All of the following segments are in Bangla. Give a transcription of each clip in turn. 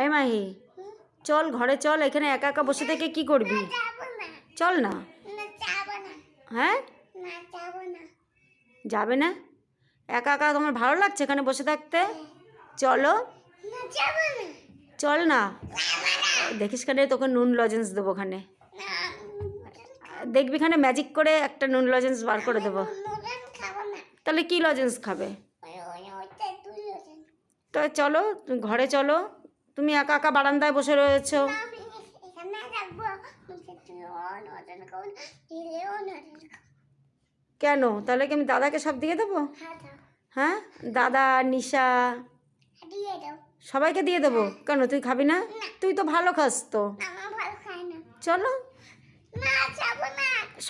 এই মাহি চল ঘরে চল এখানে একা একা বসে থেকে কি করবি? চল না। হ্যাঁ? যাব না। একা একা তোমার ভালো লাগছে এখানে বসে থাকতে? চলো। চল না। দেখিস খানে তোকে নুন লজেন্স দেবো ওখানে। দেখবি খানে ম্যাজিক করে একটা নুন লজেন্স বার করে দেবো। তাহলে কি লজেন্স খাবে? তো চলো ঘরে চলো। তুমি একা একা বারান্দায় বসে রয়েছো। কেন? তাহলে কি আমি দাদাকে সব দিয়ে দেবো? হ্যাঁ হ্যাঁ? দাদা নিশা সবাইকে দিয়ে দেবো? কেন তুই খাবি না? তুই তো ভালো খাস তো। চলো।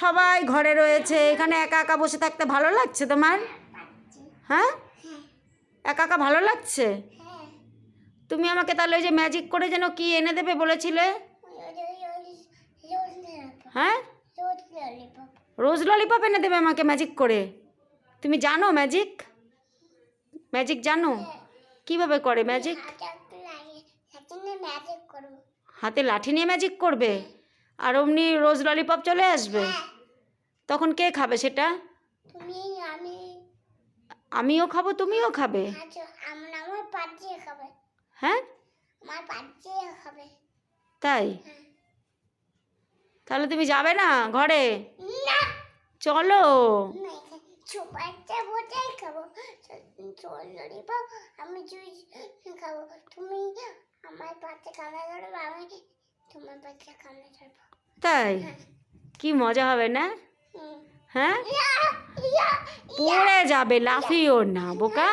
সবাই ঘরে রয়েছে। এখানে একা একা বসে থাকতে ভালো লাগছে তোমার? হ্যাঁ? হ্যাঁ। একা একা ভালো লাগছে? হ্যাঁ তুমি আমাকে তাহলে ওই যে ম্যাজিক করে যেন কি এনে দেবে বলেছিলে? হ্যাঁ? রোজ ললিপপ এনে দেবে আমাকে ম্যাজিক করে। তুমি জানো ম্যাজিক ম্যাজিক জানো? কীভাবে করে ম্যাজিক হাতে লাঠি নিয়ে ম্যাজিক করবে? আর অমনি রোজ ললিপপ চলে আসবে? তখন কে খাবে সেটা? আমি আমিও খাব, তুমিও খাবে। হ্যাঁ? আমার তাই? হ্যাঁ। তাহলে তুমি যাবে না ঘরে? চলো। না এখানে ছোপাতে বসেই খাব আমি খাব। তুমি আমার পাশে কামড়া ধরবে আমি তোমার পাশে কামড়া ধরবো তাই? কি মজা হবে না? হ্যাঁ? পড়ে যাবে লাফিও না বোকা।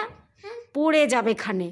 পড়ে যাবে খানে